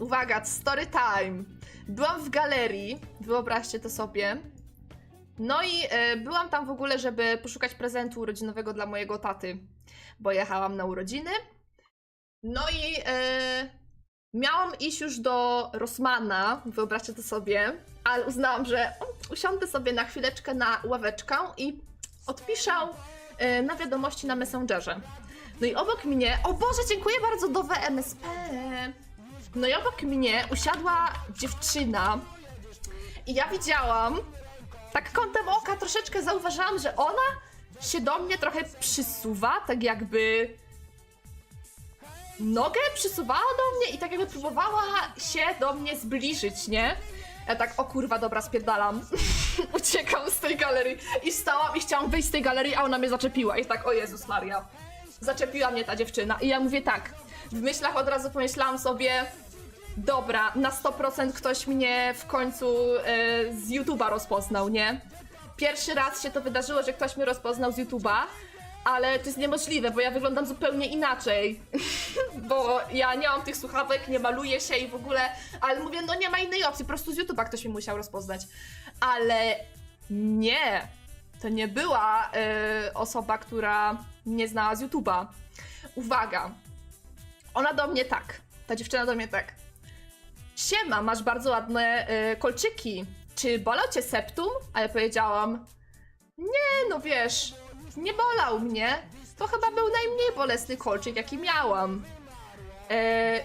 Uwaga, story time. Byłam w galerii, wyobraźcie to sobie. No i e, byłam tam w ogóle, żeby poszukać prezentu urodzinowego dla mojego taty, bo jechałam na urodziny. No i e, miałam iść już do Rosmana, wyobraźcie to sobie, ale uznałam, że usiądę sobie na chwileczkę na ławeczkę i odpiszę e, na wiadomości na Messengerze. No i obok mnie, o Boże, dziękuję bardzo, do WMSP. No i obok mnie usiadła dziewczyna i ja widziałam, tak kątem oka troszeczkę zauważyłam, że ona się do mnie trochę przysuwa, tak jakby nogę przysuwała do mnie i tak jakby próbowała się do mnie zbliżyć, nie? Ja tak, o kurwa, dobra, spierdalam. Uciekam z tej galerii i stałam i chciałam wyjść z tej galerii, a ona mnie zaczepiła i tak, o Jezus Maria. Zaczepiła mnie ta dziewczyna i ja mówię tak, w myślach od razu pomyślałam sobie, dobra, na 100% ktoś mnie w końcu e, z YouTube'a rozpoznał, nie? Pierwszy raz się to wydarzyło, że ktoś mnie rozpoznał z YouTube'a, ale to jest niemożliwe, bo ja wyglądam zupełnie inaczej. bo ja nie mam tych słuchawek, nie maluję się i w ogóle, ale mówię, no nie ma innej opcji, po prostu z YouTube'a ktoś mnie musiał rozpoznać. Ale nie, to nie była e, osoba, która mnie znała z YouTube'a. Uwaga, ona do mnie tak, ta dziewczyna do mnie tak. Siema, masz bardzo ładne y, kolczyki. Czy bolał cię septum? A ja powiedziałam, nie, no wiesz, nie bolał mnie. To chyba był najmniej bolesny kolczyk, jaki miałam. E,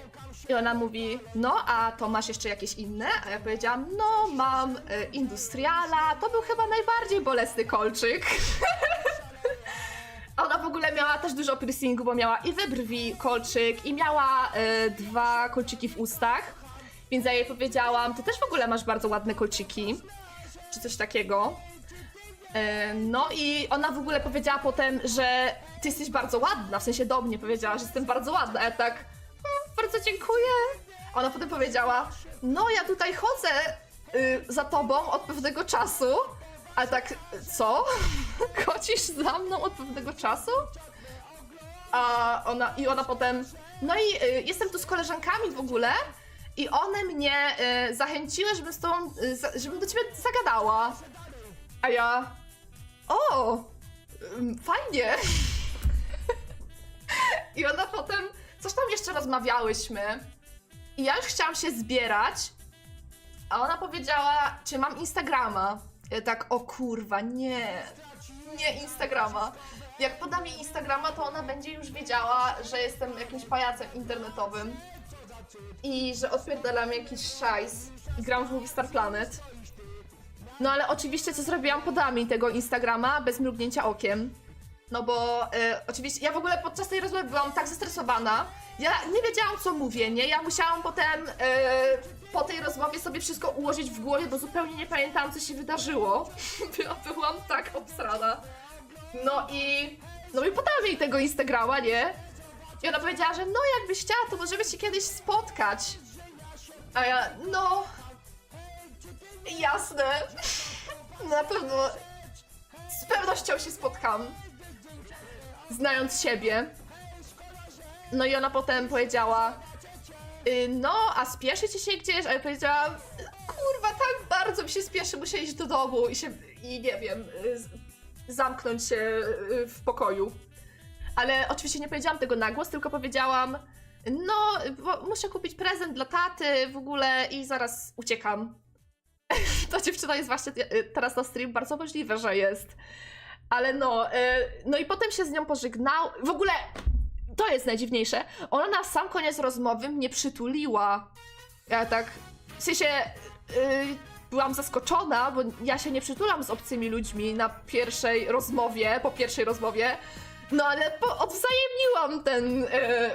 I ona mówi, no a to masz jeszcze jakieś inne? A ja powiedziałam, no mam e, industriala, to był chyba najbardziej bolesny kolczyk. Ona w ogóle miała też dużo piercingu, bo miała i we brwi kolczyk, i miała e, dwa kolczyki w ustach. Więc ja jej powiedziałam, ty też w ogóle masz bardzo ładne kolczyki. Czy coś takiego. E, no i ona w ogóle powiedziała potem, że ty jesteś bardzo ładna, w sensie do mnie powiedziała, że jestem bardzo ładna. A ja tak, "Mm, bardzo dziękuję. Ona potem powiedziała, no ja tutaj chodzę y, za tobą od pewnego czasu. A tak, co? Chodzisz za mną od pewnego czasu? A ona, i ona potem, no i y, jestem tu z koleżankami w ogóle i one mnie y, zachęciły, żebym z y, żebym do ciebie zagadała. A ja, o, ym, fajnie. I ona potem, coś tam jeszcze rozmawiałyśmy i ja już chciałam się zbierać, a ona powiedziała, czy mam Instagrama. Ja tak, o kurwa, nie, nie Instagrama. Jak podam jej Instagrama, to ona będzie już wiedziała, że jestem jakimś pajacem internetowym i że odpierdalam jakiś szajs i gram w Movie Star Planet. No ale oczywiście co zrobiłam? Podałam jej tego Instagrama bez mrugnięcia okiem. No bo e, oczywiście ja w ogóle podczas tej rozmowy byłam tak zestresowana. Ja nie wiedziałam co mówię, nie? Ja musiałam potem e, po tej rozmowie sobie wszystko ułożyć w głowie, bo zupełnie nie pamiętałam co się wydarzyło. Ja byłam tak obsrana. No i no i podałam jej tego Instagrama, nie? I ona powiedziała, że no jakbyś chciała, to możemy się kiedyś spotkać. A ja, no... Jasne. Na pewno... Z pewnością się spotkam. Znając siebie. No i ona potem powiedziała... "Y, No, a spieszy ci się gdzieś? A ja powiedziałam, kurwa, tak bardzo mi się spieszy, muszę iść do domu i się, i nie wiem, y, zamknąć się y, w pokoju. Ale oczywiście nie powiedziałam tego na głos, tylko powiedziałam, no, bo muszę kupić prezent dla taty w ogóle i zaraz uciekam. Ta dziewczyna jest właśnie y, teraz na stream, bardzo możliwe, że jest. Ale no, y, no i potem się z nią pożegnał. W ogóle to jest najdziwniejsze. Ona na sam koniec rozmowy mnie przytuliła. Ja tak, w sensie y, byłam zaskoczona, bo ja się nie przytulam z obcymi ludźmi na pierwszej rozmowie, po pierwszej rozmowie. No ale po, odwzajemniłam ten, e,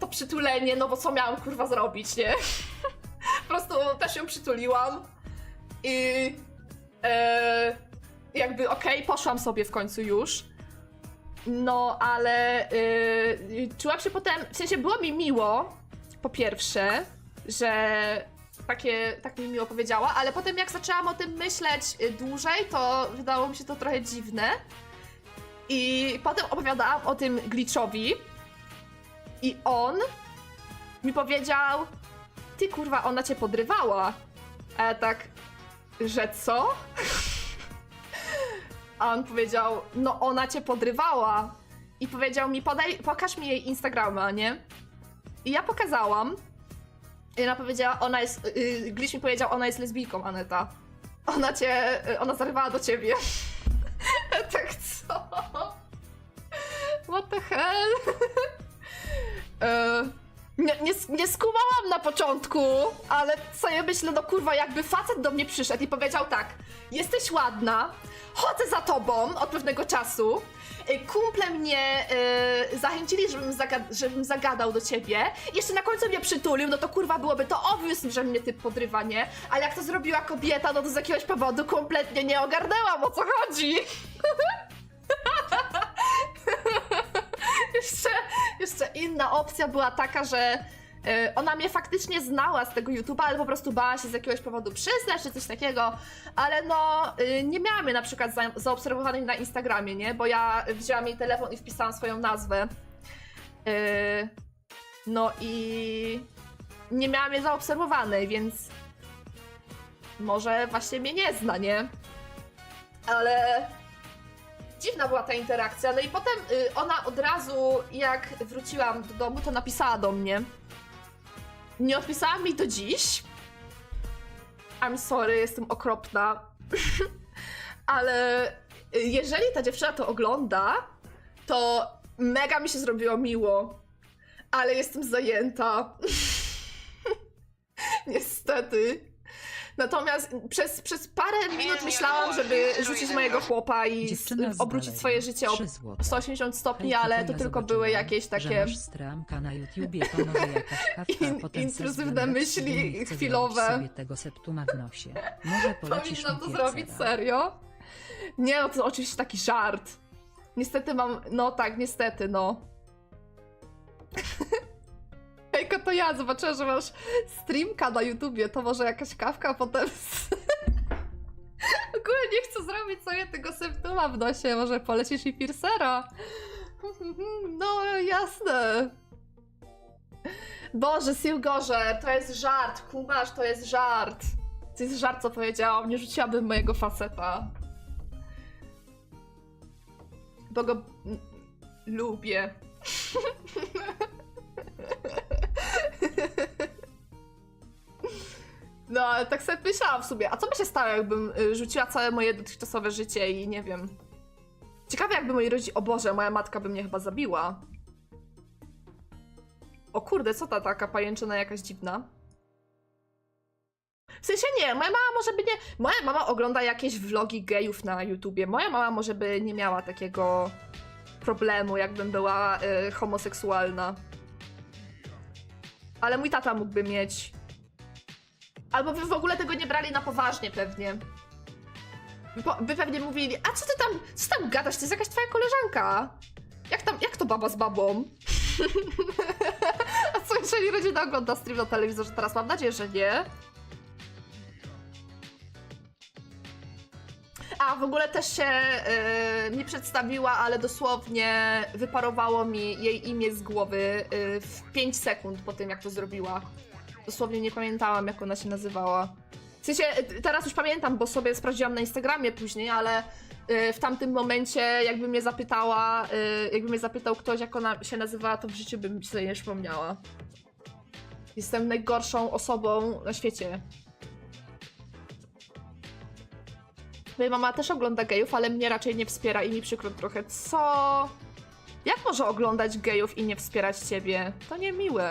to przytulenie, no bo co miałam kurwa zrobić, nie? po prostu też ją przytuliłam i e, jakby okej, poszłam sobie w końcu już. No, ale y, czułam się potem, w sensie było mi miło, po pierwsze, że takie, tak mi miło powiedziała, ale potem jak zaczęłam o tym myśleć y, dłużej, to wydało mi się to trochę dziwne. I potem opowiadałam o tym glitchowi i on mi powiedział, ty kurwa, ona cię podrywała. A ja tak, że co? A on powiedział, no ona cię podrywała. I powiedział mi, podaj, pokaż mi jej Instagrama, nie? I ja pokazałam. I ona powiedziała, ona jest, yy, mi powiedział, ona jest lesbijką, Aneta. Ona cię, y, ona zarywała do ciebie. tak co? What the hell? E, nie, nie, nie skumałam na początku, ale sobie myślę, no kurwa, jakby facet do mnie przyszedł i powiedział tak, jesteś ładna, chodzę za tobą od pewnego czasu, y, kumple mnie y, zachęcili, żebym, zaga- żebym zagadał do ciebie, jeszcze na końcu mnie przytulił, no to kurwa byłoby to obvious, że mnie typ podrywa, nie? Ale jak to zrobiła kobieta, no to z jakiegoś powodu kompletnie nie ogarnęłam, o co chodzi. jeszcze, inna opcja była taka, że y, ona mnie faktycznie znała z tego YouTube'a, ale po prostu bała się z jakiegoś powodu przyznać, czy coś takiego. Ale no, y, nie miałam jej na przykład za, zaobserwowanej na Instagramie, nie? Bo ja wzięłam jej telefon i wpisałam swoją nazwę. Y, no i nie miałam jej zaobserwowanej, więc może właśnie mnie nie zna, nie? Ale dziwna była ta interakcja. No i potem y, ona od razu, jak wróciłam do domu, to napisała do mnie. Nie odpisała mi do dziś. I'm sorry, jestem okropna. Ale y, jeżeli ta dziewczyna to ogląda, to mega mi się zrobiło miło. Ale jestem zajęta. Niestety. Natomiast przez, przez parę minut myślałam, żeby rzucić mojego chłopa i s- Dziewczyna z obrócić Galerii. swoje życie o Trzy złote. 180 stopni, ale to to ja tylko były zobaczyłam, jakieś Że takie masz stramka na YouTubie, jakaś kawka, In- intruzywne myśli chcę chwilowe. zrobić sobie tego septuma w nosie. Może polecisz Powinnam mi to piercera. zrobić, serio? Nie, no to oczywiście taki żart. Niestety mam, no tak, niestety, no. To ja zobaczyłam, że masz streamka na YouTubie, to może jakaś kawka, a potem... Ogólnie nie chcę zrobić sobie tego symptoma w nosie, może polecisz i piercera? No, jasne. Boże, Silgorze, to jest żart, kumasz, to jest żart. To jest żart, co powiedziałam, nie rzuciłabym mojego faceta. Bo go lubię. No, ale tak sobie myślałam w sobie, a co by się stało, jakbym y, rzuciła całe moje dotychczasowe życie i nie wiem. Ciekawe, jakby moi rodzice. O Boże, moja matka by mnie chyba zabiła. O kurde, co ta taka pajęczyna jakaś dziwna? W sensie nie, moja mama może by nie. Moja mama ogląda jakieś vlogi gejów na YouTubie. Moja mama może by nie miała takiego problemu, jakbym była y, homoseksualna. Ale mój tata mógłby mieć. Albo wy w ogóle tego nie brali na poważnie pewnie. By, po, by pewnie mówili, a co ty tam, co tam gadasz, to jest jakaś twoja koleżanka. Jak tam, jak to baba z babą? a co jeżeli rodzina ogląda stream na telewizorze teraz? Mam nadzieję, że nie. A w ogóle też się yy, mi przedstawiła, ale dosłownie wyparowało mi jej imię z głowy yy, w 5 sekund po tym, jak to zrobiła. Dosłownie nie pamiętałam, jak ona się nazywała. W sensie, y, teraz już pamiętam, bo sobie sprawdziłam na Instagramie później, ale y, w tamtym momencie, jakby mnie zapytała, y, jakby mnie zapytał ktoś, jak ona się nazywała, to w życiu bym sobie nie przypomniała. Jestem najgorszą osobą na świecie. Moja mama też ogląda gejów, ale mnie raczej nie wspiera i mi przykro trochę. Co? Jak może oglądać gejów i nie wspierać ciebie? To niemiłe.